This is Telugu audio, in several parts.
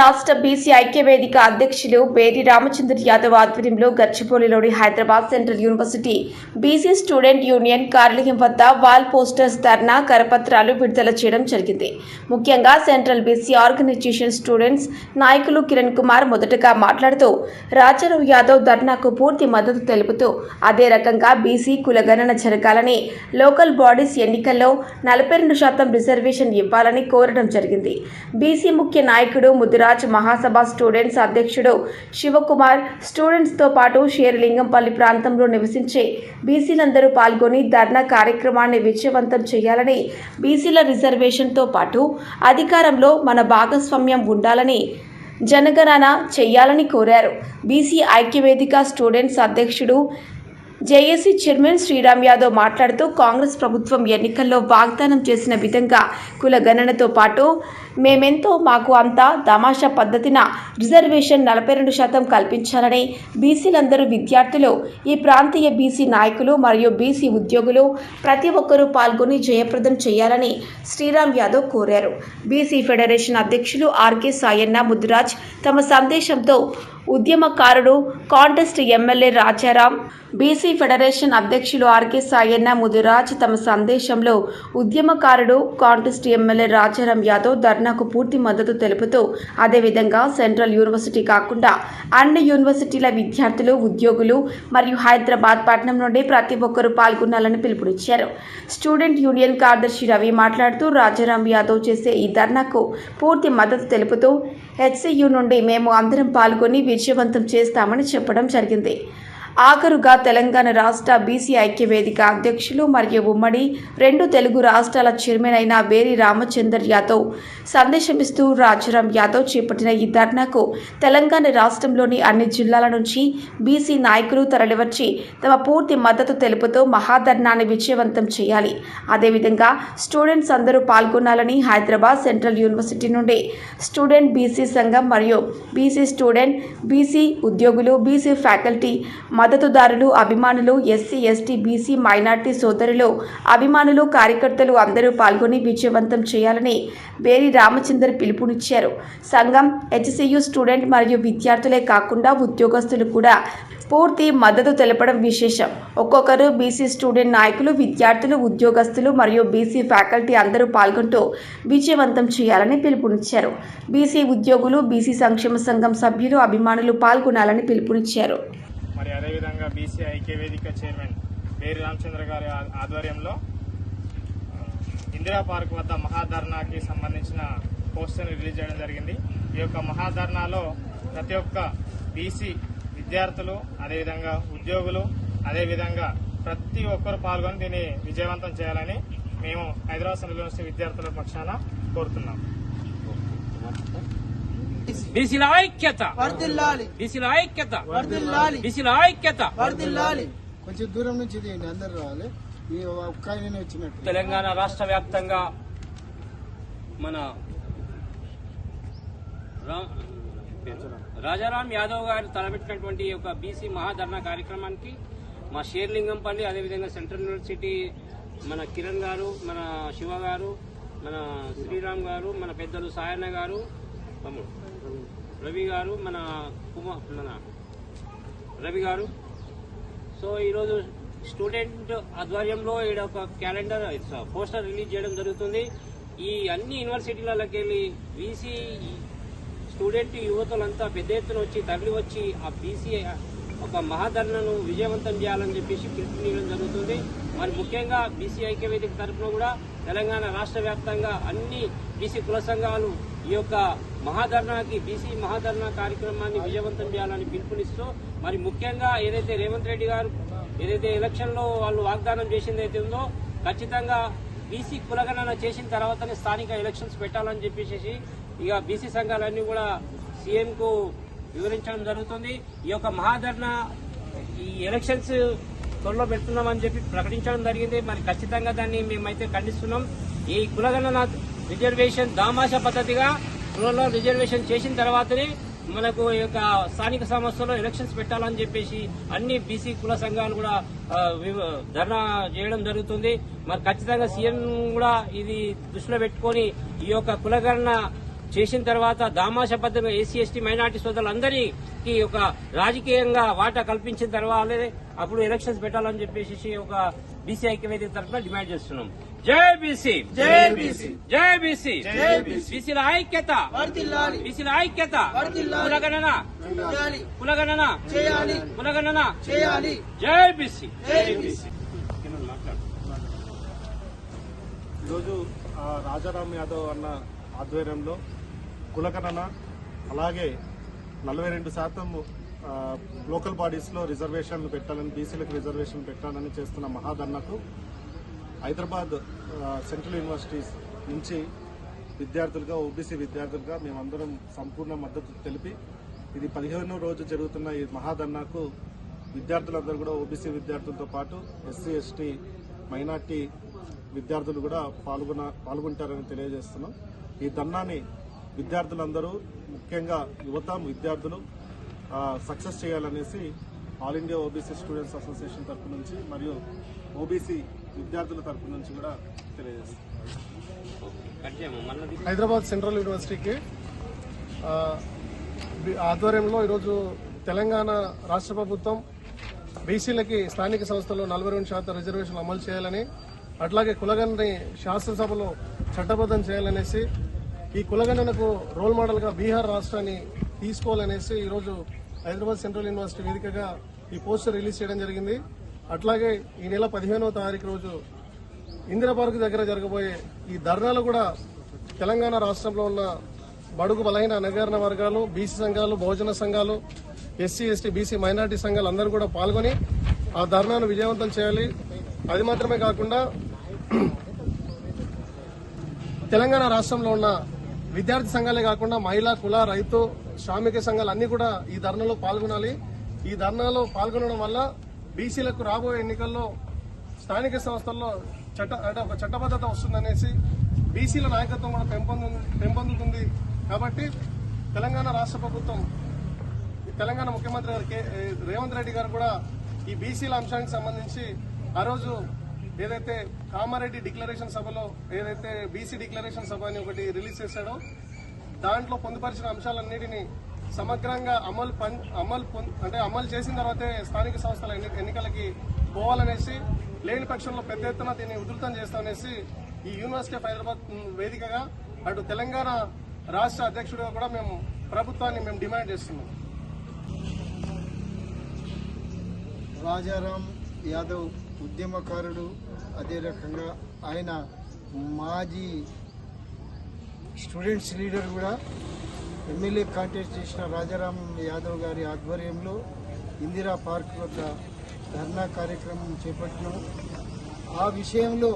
రాష్ట్ర బీసీ ఐక్యవేదిక అధ్యక్షులు బేరి రామచంద్ర యాదవ్ ఆధ్వర్యంలో గచ్చిబౌలిలోని Hyderabad central university BC student union కార్యాలయం వద్ద వాల్ పోస్టర్స్ ధర్నా కరపత్రాలు విడుదల చేయడం జరిగింది. ముఖ్యంగా సెంట్రల్ బీసీ ఆర్గనైజేషన్ స్టూడెంట్స్ నాయకులు కిరణ్ కుమార్ మొదటగా మాట్లాడుతూ రాజారావు యాదవ్ ధర్నాకు పూర్తి మద్దతు తెలుపుతూ అదే రకంగా బీసీ కులగణన జరగాలని లోకల్ బాడీస్ ఎన్నికల్లో నలభై రెండు శాతం రిజర్వేషన్ ఇవ్వాలని కోరడం జరిగింది. బీసీ ముఖ్య నాయకుడు రాజ్ మహాసభ స్టూడెంట్స్ అధ్యక్షుడు శివకుమార్ స్టూడెంట్స్తో పాటు షేర్లింగంపల్లి ప్రాంతంలో నివసించే బీసీలందరూ పాల్గొని ధర్నా కార్యక్రమాన్ని విజయవంతం చేయాలని బీసీల రిజర్వేషన్తో పాటు అధికారంలో మన భాగస్వామ్యం ఉండాలని జనగణన చేయాలని కోరారు. బీసీ ఐక్యవేదిక స్టూడెంట్స్ అధ్యక్షుడు జేఏసీ చైర్మన్ శ్రీరామ్ యాదవ్ మాట్లాడుతూ కాంగ్రెస్ ప్రభుత్వం ఎన్నికల్లో వాగ్దానం చేసిన విధంగా కుల గణనతో పాటు మేమెంతో మాకు అంతా తమాషా పద్ధతిన రిజర్వేషన్ నలభై రెండు శాతం కల్పించాలని బీసీలందరూ విద్యార్థులు ఈ ప్రాంతీయ బీసీ నాయకులు మరియు బీసీ ఉద్యోగులు ప్రతి ఒక్కరూ పాల్గొని జయప్రదం చేయాలని శ్రీరామ్ యాదవ్ కోరారు. బీసీ ఫెడరేషన్ అధ్యక్షులు ఆర్కే సాయన్న ముద్దురాజ్ తమ సందేశంతో ఉద్యమకారుడు contest MLA Rajaram BC federation అధ్యక్షులు ఆర్కే సాయన్న ముదిరాజ్ తమ సందేశంలో ఉద్యమకారుడు కాంటెస్ట్ ఎమ్మెల్యే రాజారాం యాదవ్ ధర్నాకు పూర్తి మద్దతు తెలుపుతూ అదేవిధంగా సెంట్రల్ యూనివర్సిటీ కాకుండా అన్ని యూనివర్సిటీల విద్యార్థులు ఉద్యోగులు మరియు హైదరాబాద్ పట్టణం నుండి ప్రతి ఒక్కరూ పాల్గొనాలని పిలుపునిచ్చారు. స్టూడెంట్ యూనియన్ కార్యదర్శి రవి మాట్లాడుతూ రాజారాం యాదవ్ చేసే ఈ ధర్నాకు పూర్తి మద్దతు తెలుపుతూ హెచ్సియు నుండి మేము అందరం పాల్గొని విజయవంతం చేస్తామని చెప్పడం జరిగింది. ఆఖరుగా తెలంగాణ రాష్ట్ర బీసీ ఐక్య వేదిక అధ్యక్షులు మరియు ఉమ్మడి రెండు తెలుగు రాష్ట్రాల చైర్మన్ అయిన వేరి రామచందర్ యాదవ్ సందేశమిస్తూ రాజారాం యాదవ్ చేపట్టిన ఈ ధర్నాకు తెలంగాణ రాష్ట్రంలోని అన్ని జిల్లాల నుంచి బీసీ నాయకులు తరలివచ్చి తమ పూర్తి మద్దతు తెలుపుతూ మహాధర్నాన్ని విజయవంతం చేయాలి. అదేవిధంగా స్టూడెంట్స్ అందరూ పాల్గొనాలని హైదరాబాద్ సెంట్రల్ యూనివర్సిటీ నుండి స్టూడెంట్ బీసీ సంఘం మరియు బీసీ స్టూడెంట్ బీసీ ఉద్యోగులు బీసీ ఫ్యాకల్టీ మద్దతుదారులు అభిమానులు ఎస్సీ ఎస్టీ బీసీ మైనార్టీ సోదరులు అభిమానులు కార్యకర్తలు అందరూ పాల్గొని విజయవంతం చేయాలని వేరి రామచందర్ పిలుపునిచ్చారు. సంఘం హెచ్సియు స్టూడెంట్ మరియు విద్యార్థులే కాకుండా ఉద్యోగస్తులు కూడా పూర్తి మద్దతు తెలపడం విశేషం. ఒక్కొక్కరు బీసీ స్టూడెంట్ నాయకులు విద్యార్థులు ఉద్యోగస్తులు మరియు బీసీ ఫ్యాకల్టీ అందరూ పాల్గొంటూ విజయవంతం చేయాలని పిలుపునిచ్చారు. బీసీ ఉద్యోగులు బీసీ సంక్షేమ సంఘం సభ్యులు అభిమానులు పాల్గొనాలని పిలుపునిచ్చారు. బీసీ ఐక్య వేదిక చైర్మన్ పేరు రామచంద్ర గారి ఆధ్వర్యంలో ఇందిరా పార్క్ వద్ద మహాధర్నాకి సంబంధించిన పోస్టర్ని రిలీజ్ చేయడం జరిగింది. ఈ యొక్క మహాధర్నాలో ప్రతి ఒక్క బీసీ విద్యార్థులు అదేవిధంగా ఉద్యోగులు అదేవిధంగా ప్రతి ఒక్కరు పాల్గొని దీన్ని విజయవంతం చేయాలని మేము హైదరాబాద్ సెంట్రల్ యూనివర్సిటీ విద్యార్థుల పక్షాన కోరుతున్నాం. బీసీల ఐక్యత. వర్దిల్లాలి బీసీల ఐక్యత. వర్దిల్లాలి బీసీల ఐక్యత. వర్దిల్లాలి కొంచెం దూరం నుంచి అందరు రావాలి. ఈ ఒక్క ఆయన వచ్చినట్టు. తెలంగాణ రాష్ట్ర వ్యాప్తంగా మన రా- రాజారాం యాదవ్ గారు తలపెట్టినటువంటి యొక్క బీసీ మహాధర్నా కార్యక్రమానికి మా షేర్లింగంపల్లి అదేవిధంగా సెంట్రల్ యూనివర్సిటీ మన కిరణ్ గారు మన శివ గారు మన శ్రీరామ్ గారు మన పెద్దలు సాయన్న గారు తమ్ముడు రవి గారు మన కుమార్ మన రవి గారు. సో ఈరోజు స్టూడెంట్ ఆధ్వర్యంలో ఈడ ఒక క్యాలెండర్ పోస్టర్ రిలీజ్ చేయడం జరుగుతుంది. ఈ అన్ని యూనివర్సిటీలకి వెళ్ళి బీసీ స్టూడెంట్ యువతులంతా పెద్ద ఎత్తున వచ్చి తరలి వచ్చి ఆ బీసీ ఒక మహాధరణను విజయవంతం చేయాలని చెప్పేసి పిలుపునియడం జరుగుతుంది. మరి ముఖ్యంగా బీసీ ఐక్యవేదిక తరఫున కూడా తెలంగాణ రాష్ట్ర వ్యాప్తంగా అన్ని బీసీ కుల సంఘాలు ఈ యొక్క మహాధర్నాకి బీసీ మహాధర్నా కార్యక్రమాన్ని విజయవంతం చేయాలని పిలుపునిస్తూ మరి ముఖ్యంగా ఏదైతే రేవంత్ రెడ్డి గారు ఏదైతే ఎలక్షన్లో వాళ్ళు వాగ్దానం చేసింది అయితే ఉందో ఖచ్చితంగా బీసీ కులగణన చేసిన తర్వాతనే స్థానిక ఎలక్షన్స్ పెట్టాలని చెప్పేసి ఇక బీసీ సంఘాలన్నీ కూడా సీఎం కు వివరించడం జరుగుతుంది. ఈ యొక్క మహాధర్నా ఈ ఎలక్షన్స్ త్వరలో పెడుతున్నామని చెప్పి ప్రకటించడం జరిగింది. మరి ఖచ్చితంగా దాన్ని మేమైతే ఖండిస్తున్నాం. ఈ కులగణన రిజర్వేషన్ దామాష పద్ధతిగా రూరల్లో రిజర్వేషన్ చేసిన తర్వాతనే మనకు ఈ యొక్క స్థానిక సంస్థలో ఎలక్షన్స్ పెట్టాలని చెప్పేసి అన్ని బీసీ కుల సంఘాలు కూడా ధర్నా చేయడం జరుగుతుంది. మరి ఖచ్చితంగా సీఎం కూడా ఇది దృష్టిలో పెట్టుకొని ఈ యొక్క కులగణన చేసిన తర్వాత దామాష దామాషబద్ధంగా ఎస్సీ ఎస్టీ మైనార్టీ సోదరులందరికీ ఒక రాజకీయంగా వాటా కల్పించిన తర్వాత అప్పుడు ఎలక్షన్స్ పెట్టాలని చెప్పేసి ఒక బీసీ ఐక్యవేదిక తరఫున డిమాండ్ చేస్తున్నాం. జై బీసీ జై బీసీ జై బీసీ జై బీసీల ఐక్యత. బీసీల ఐక్యత. కులగణన కులగణన చేయాలి. కులగణన చేయాలి. జై బీసీ జై బీసీ ఈరోజు ఆ, రాజారాం యాదవ్ అన్న ఆధ్వర్యంలో కులకనన అలాగే నలభై రెండు శాతం లోకల్ బాడీస్లో రిజర్వేషన్లు పెట్టాలని బీసీలకు రిజర్వేషన్ పెట్టాలని చేస్తున్న మహాధర్నాకు హైదరాబాద్ సెంట్రల్ యూనివర్సిటీస్ నుంచి విద్యార్థులుగా ఓబీసీ విద్యార్థులుగా మేమందరం సంపూర్ణ మద్దతు తెలిపి ఇది పదిహేనో రోజు జరుగుతున్న ఈ మహాధర్నాకు విద్యార్థులందరూ కూడా ఓబీసీ విద్యార్థులతో పాటు ఎస్సీ ఎస్టీ మైనార్టీ విద్యార్థులు కూడా పాల్గొన పాల్గొంటారని తెలియజేస్తున్నాం. ఈ ధర్నాని విద్యార్థులందరూ ముఖ్యంగా యువత విద్యార్థులు సక్సెస్ చేయాలనేసి all India OBC students association తరఫు నుంచి మరియు ఓబీసీ విద్యార్థుల తరపు నుంచి కూడా మళ్ళీ హైదరాబాద్ సెంట్రల్ యూనివర్సిటీకి ఆధ్వర్యంలో ఈరోజు తెలంగాణ రాష్ట్ర ప్రభుత్వం బీసీలకి స్థానిక సంస్థల్లో నలభై రెండు శాతం రిజర్వేషన్లు అమలు చేయాలని అట్లాగే కులగణని శాసనసభలో చట్టబద్ధం చేయాలనేసి ఈ కులగణనకు రోల్ మోడల్గా బీహార్ రాష్ట్రాన్ని తీసుకోవాలనేసి ఈరోజు హైదరాబాద్ సెంట్రల్ యూనివర్సిటీ వేదికగా ఈ పోస్టర్ రిలీజ్ చేయడం జరిగింది. అట్లాగే ఈ నెల పదిహేనవ తారీఖు రోజు ఇందిరా పార్క్ దగ్గర జరగబోయే ఈ ధర్నాలు కూడా తెలంగాణ రాష్ట్రంలో ఉన్న బడుగు బలహీన నగరణ వర్గాలు బీసీ సంఘాలు బహుజన సంఘాలు ఎస్సీ ఎస్టీ బీసీ మైనార్టీ సంఘాలు అందరూ కూడా పాల్గొని ఆ ధర్నాను విజయవంతం చేయాలి. అది మాత్రమే కాకుండా తెలంగాణ రాష్ట్రంలో ఉన్న విద్యార్థి సంఘాలే కాకుండా మహిళా కుల రైతు శ్రామిక సంఘాలు అన్ని కూడా ఈ ధర్నాలో పాల్గొనాలి. ఈ ధర్నాలో పాల్గొనడం వల్ల బీసీలకు రాబోయే ఎన్నికల్లో స్థానిక సంస్థల్లో చట్ట అంటే ఒక చట్టబద్ధత వస్తుందనేసి బీసీల నాయకత్వం కూడా పెంపొందు పెంపొందుతుంది కాబట్టి తెలంగాణ రాష్ట్ర ప్రభుత్వం తెలంగాణ ముఖ్యమంత్రి గారు కే- రేవంత్ రెడ్డి గారు కూడా ఈ బీసీల అంశానికి సంబంధించి ఆ రోజు ఏదైతే కామారెడ్డి డిక్లరేషన్ సభలో ఏదైతే బీసీ డిక్లరేషన్ సభ అని ఒకటి రిలీజ్ చేశాడో దాంట్లో పొందుపరిచిన అంశాలన్నిటినీ సమగ్రంగా అమలు అమలు అంటే అమలు చేసిన తర్వాతే స్థానిక సంస్థల ఎన్నికలకి పోవాలనేసి లేని పక్షంలో పెద్ద ఎత్తున దీన్ని ఉధృతం చేస్తామనేసి ఈ యూనివర్సిటీ ఆఫ్ హైదరాబాద్ వేదికగా అటు తెలంగాణ రాష్ట్ర అధ్యక్షుడిగా కూడా మేము ప్రభుత్వాన్ని మేము డిమాండ్ చేస్తున్నాం. రాజారాం యాదవ్ ఉద్యమకారుడు అదే రకంగా ఆయన మాజీ స్టూడెంట్స్ లీడర్ కూడా ఎమ్మెల్యే కాంటెస్ట్ చేసిన రాజారాం యాదవ్ గారి ఆధ్వర్యంలో ఇందిరా పార్క్ వద్ద ధర్నా కార్యక్రమం చేపట్టినాం. ఆ విషయంలో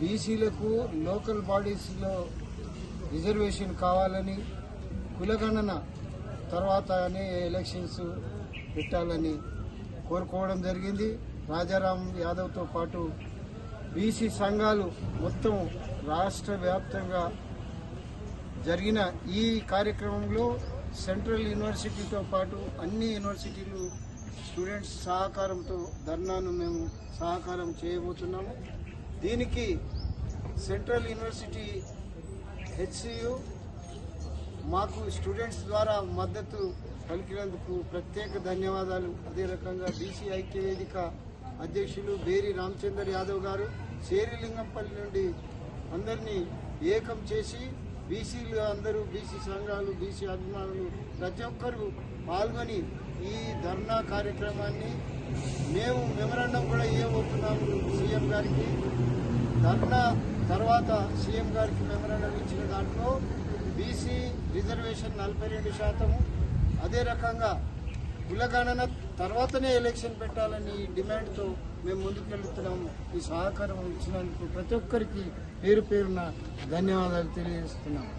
బీసీలకు లోకల్ బాడీస్లో రిజర్వేషన్ కావాలని కులగణన తర్వాతనే ఎలక్షన్స్ పెట్టాలని కోరుకోవడం జరిగింది. రాజారాం యాదవ్తో పాటు బీసీ సంఘాలు మొత్తం రాష్ట్ర వ్యాప్తంగా జరిగిన ఈ కార్యక్రమంలో సెంట్రల్ యూనివర్సిటీతో పాటు అన్ని యూనివర్సిటీలు స్టూడెంట్స్ సహకారంతో ధర్నాను మేము సహకారం చేయబోతున్నాము. దీనికి సెంట్రల్ యూనివర్సిటీ హెచ్సియు మాకు స్టూడెంట్స్ ద్వారా మద్దతు పలికినందుకు ప్రత్యేక ధన్యవాదాలు. అదే రకంగా బీసీ ఐక్య వేదిక అధ్యక్షులు బేరి రామచందర్ యాదవ్ గారు శేరిలింగంపల్లి నుండి అందరినీ ఏకం చేసి బీసీలు అందరూ బీసీ సంఘాలు బీసీ అభిమానులు ప్రతి ఒక్కరూ పాల్గొని ఈ ధర్నా కార్యక్రమాన్ని మేము మెమరాండం కూడా ఇవ్వబోతున్నాము సీఎం గారికి. ధర్నా తర్వాత సీఎం గారికి మెమరాండం ఇచ్చిన దాంట్లో బీసీ రిజర్వేషన్ నలభై రెండు శాతము. అదే రకంగా కులగణన తర్వాతనే ఎలక్షన్ పెట్టాలని డిమాండ్తో మేము ముందుకెళ్తున్నాము ఈ సహకారం ఇచ్చినందుకు ప్రతి ఒక్కరికి పేరు పేరున ధన్యవాదాలు తెలియజేస్తున్నాము